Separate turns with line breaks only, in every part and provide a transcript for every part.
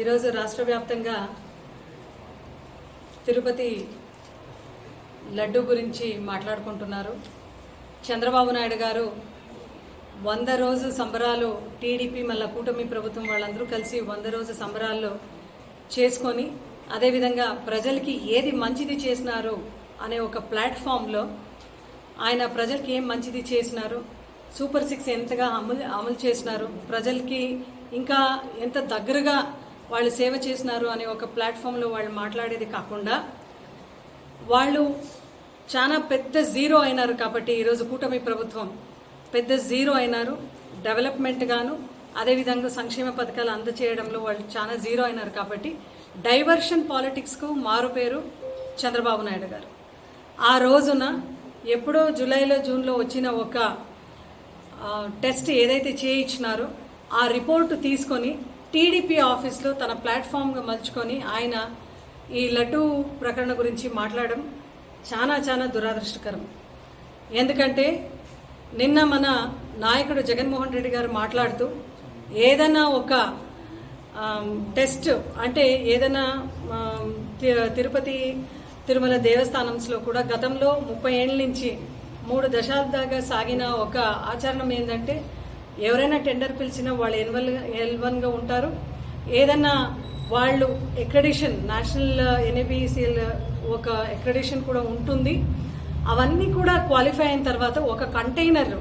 ఈరోజు రాష్ట్ర వ్యాప్తంగా తిరుపతి లడ్డు గురించి మాట్లాడుకుంటున్నారు. చంద్రబాబు నాయుడు గారు వంద రోజు సంబరాలు టీడీపీ మళ్ళా కూటమి ప్రభుత్వం వాళ్ళందరూ కలిసి వంద రోజు సంబరాల్లో చేసుకొని అదేవిధంగా ప్రజలకి ఏది మంచిది చేసినారు అనే ఒక ప్లాట్ఫామ్లో ఆయన ప్రజలకి ఏం మంచిది చేసినారు సూపర్ సిక్స్ ఎంతగా అమలు అమలు చేసినారు ప్రజలకి ఇంకా ఎంత దగ్గరగా వాళ్ళు సేవ చేసినారు అనే ఒక ప్లాట్ఫామ్లో వాళ్ళు మాట్లాడేది కాకుండా వాళ్ళు చాలా పెద్ద జీరో అయినారు కాబట్టి ఈరోజు కూటమి ప్రభుత్వం పెద్ద జీరో అయినారు. డెవలప్మెంట్ గాను అదేవిధంగా సంక్షేమ పథకాలు అందచేయడంలో వాళ్ళు చాలా జీరో అయినారు కాబట్టి డైవర్షన్ పాలిటిక్స్కు మారుపేరు చంద్రబాబు నాయుడు గారు. ఆ రోజున ఎప్పుడో జూలైలో జూన్లో వచ్చిన ఒక టెస్ట్ ఏదైతే చేయించినారో ఆ రిపోర్టు తీసుకొని టీడీపీ ఆఫీస్లో తన ప్లాట్ఫామ్గా మలుచుకొని ఆయన ఈ లడ్డు ప్రకరణ గురించి మాట్లాడడం చాలా చాలా దురదృష్టకరం. ఎందుకంటే నిన్న మన నాయకుడు జగన్మోహన్ రెడ్డి గారు మాట్లాడుతూ ఏదైనా ఒక టెస్ట్ అంటే ఏదైనా తి- తిరుపతి తిరుమల దేవస్థానంలో కూడా గతంలో ముప్పై ఏళ్ళ నుంచి మూడు దశాబ్దాగా సాగిన ఒక ఆచరణం ఏంటంటే ఎవరైనా టెండర్ పిలిచినా వాళ్ళు ఎన్వల్ ఎల్వన్గా ఉంటారు. ఏదన్నా వాళ్ళు ఎక్రెడిషన్ నేషనల్ ఎన్ఏబిసిఎల్ ఒక ఎక్రెడిషన్ కూడా ఉంటుంది. అవన్నీ కూడా క్వాలిఫై అయిన తర్వాత ఒక కంటైనర్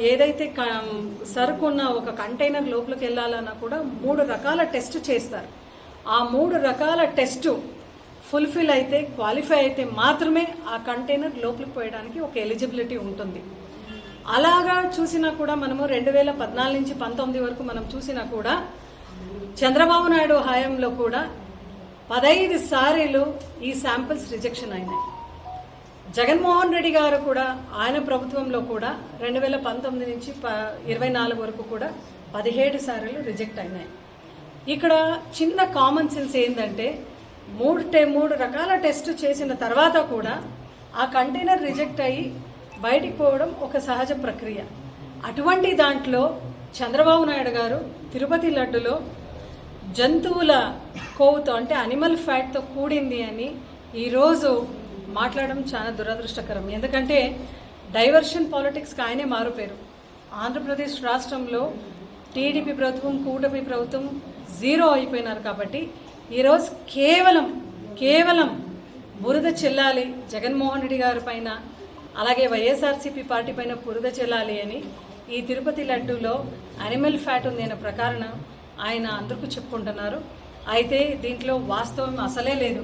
ఏదైతే క- సరుకు ఉన్న ఒక కంటైనర్ లోపలికి వెళ్ళాలన్నా కూడా మూడు రకాల టెస్ట్ చేస్తారు. ఆ మూడు రకాల టెస్టు ఫుల్ఫిల్ అయితే క్వాలిఫై అయితే మాత్రమే ఆ కంటైనర్ లోపలికి పోయడానికి ఒక ఎలిజిబిలిటీ ఉంటుంది. అలాగా చూసినా కూడా మనము రెండు వేల పద్నాలుగు నుంచి పంతొమ్మిది వరకు మనం చూసినా కూడా చంద్రబాబు నాయుడు హయాంలో కూడా పదహైదు సార్లు ఈ శాంపిల్స్ రిజెక్షన్ అయినాయి. జగన్మోహన్ రెడ్డి గారు కూడా ఆయన ప్రభుత్వంలో కూడా రెండు వేల పంతొమ్మిది నుంచి ప ఇరవై నాలుగు వరకు కూడా పదిహేడు సార్లు రిజెక్ట్ అయినాయి. ఇక్కడ చిన్న కామన్ సెన్స్ ఏంటంటే మూడు టే మూడు రకాల టెస్ట్ చేసిన తర్వాత కూడా ఆ కంటైనర్ రిజెక్ట్ అయ్యి బయటికి పోవడం ఒక సహజ ప్రక్రియ. అటువంటి దాంట్లో చంద్రబాబు నాయుడు గారు తిరుపతి లడ్డులో జంతువుల కొవ్వుతో అంటే అనిమల్ ఫ్యాట్తో కూడింది అని ఈరోజు మాట్లాడడం చాలా దురదృష్టకరం. ఎందుకంటే డైవర్షన్ పాలిటిక్స్కి ఆయనే మారుపేరు. ఆంధ్రప్రదేశ్ రాష్ట్రంలో టీడీపీ ప్రభుత్వం కూటమి ప్రభుత్వం జీరో అయిపోయినారు కాబట్టి ఈరోజు కేవలం కేవలం బురద చెల్లాలి జగన్మోహన్ రెడ్డి గారి పైన అలాగే వైఎస్ఆర్సీపీ పార్టీ పైన బురద చెల్లాలి అని ఈ తిరుపతి లడ్డూలో అనిమల్ ఫ్యాట్ ఉంది అనే ప్రకారం ఆయన అందరికీ చెప్పుకుంటున్నారు. అయితే దీంట్లో వాస్తవం అసలే లేదు.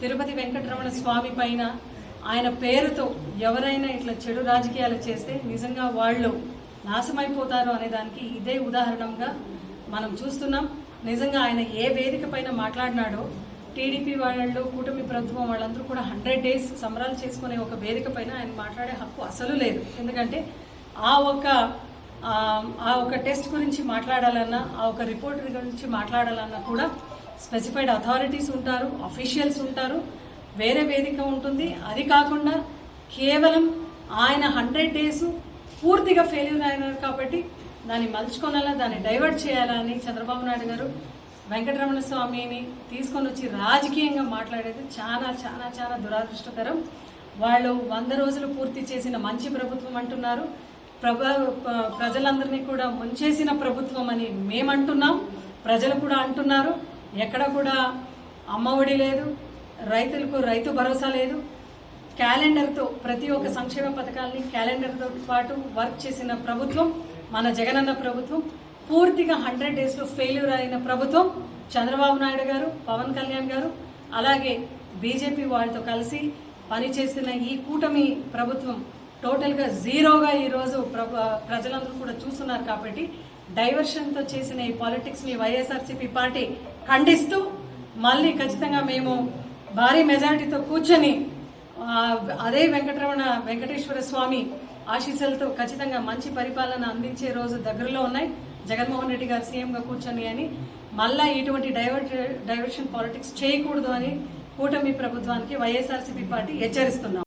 తిరుపతి వెంకటరమణ స్వామి పైన ఆయన పేరుతో ఎవరైనా ఇట్లా చెడు రాజకీయాలు చేస్తే నిజంగా వాళ్ళు నాశమైపోతారు అనే దానికి ఇదే ఉదాహరణంగా మనం చూస్తున్నాం. నిజంగా ఆయన ఏ వేదిక పైన మాట్లాడినాడో టీడీపీ వాళ్ళు కూటమి ప్రభుత్వం వాళ్ళందరూ కూడా హండ్రెడ్ డేస్ సంబరాలు చేసుకునే ఒక వేదిక పైన ఆయన మాట్లాడే హక్కు అసలు లేదు. ఎందుకంటే ఆ ఒక ఆ ఒక టెస్ట్ గురించి మాట్లాడాలన్నా ఆ ఒక రిపోర్ట్ గురించి మాట్లాడాలన్నా కూడా స్పెసిఫైడ్ అథారిటీస్ ఉంటారు అఫీషియల్స్ ఉంటారు వేరే వేదిక ఉంటుంది. అది కాకుండా కేవలం ఆయన హండ్రెడ్ డేస్ పూర్తిగా ఫెయిల్యూర్ అయినారు కాబట్టి దాన్ని మలుచుకోనాలా దాన్ని డైవర్ట్ చేయాలా అని చంద్రబాబు నాయుడు గారు వెంకటరమణ స్వామిని తీసుకొని వచ్చి రాజకీయంగా మాట్లాడేది చాలా చాలా చాలా దురాదృష్టకరం. వాళ్ళు వంద రోజులు పూర్తి చేసిన మంచి ప్రభుత్వం అంటున్నారు. ప్రభ ప్రజలందరినీ కూడా ముంచేసిన ప్రభుత్వం అని మేమంటున్నాం. ప్రజలు కూడా అంటున్నారు. ఎక్కడ కూడా అమ్మఒడి లేదు రైతులకు రైతు భరోసా లేదు. క్యాలెండర్తో ప్రతి ఒక్క సంక్షేమ పథకాల్ని క్యాలెండర్తో పాటు వర్క్ చేసిన ప్రభుత్వం మన జగనన్న ప్రభుత్వం. పూర్తిగా హండ్రెడ్ డేస్లో ఫెయిల్యూర్ అయిన ప్రభుత్వం చంద్రబాబు నాయుడు గారు పవన్ కళ్యాణ్ గారు అలాగే బీజేపీ వాళ్ళతో కలిసి పనిచేసిన ఈ కూటమి ప్రభుత్వం టోటల్గా జీరోగా ఈరోజు ప్రభు ప్రజలందరూ కూడా చూస్తున్నారు కాబట్టి డైవర్షన్తో చేసిన ఈ పాలిటిక్స్ని వైఎస్ఆర్సీపీ పార్టీ ఖండిస్తూ మళ్ళీ ఖచ్చితంగా మేము భారీ మెజారిటీతో కూర్చొని అదే వెంకటరమణ వెంకటేశ్వర స్వామి ఆశీస్సులతో ఖచ్చితంగా మంచి పరిపాలన అందించే రోజు దగ్గరలో ఉన్నాయి. జగన్మోహన్ రెడ్డి గారు సీఎంగా కూర్చొని అని మళ్ళా ఇటువంటి డైవర్ట్ డైవర్షన్ పాలిటిక్స్ చేయకూడదు అని కూటమి ప్రభుత్వానికి వైఎస్ఆర్సీపీ పార్టీ హెచ్చరిస్తున్నాం.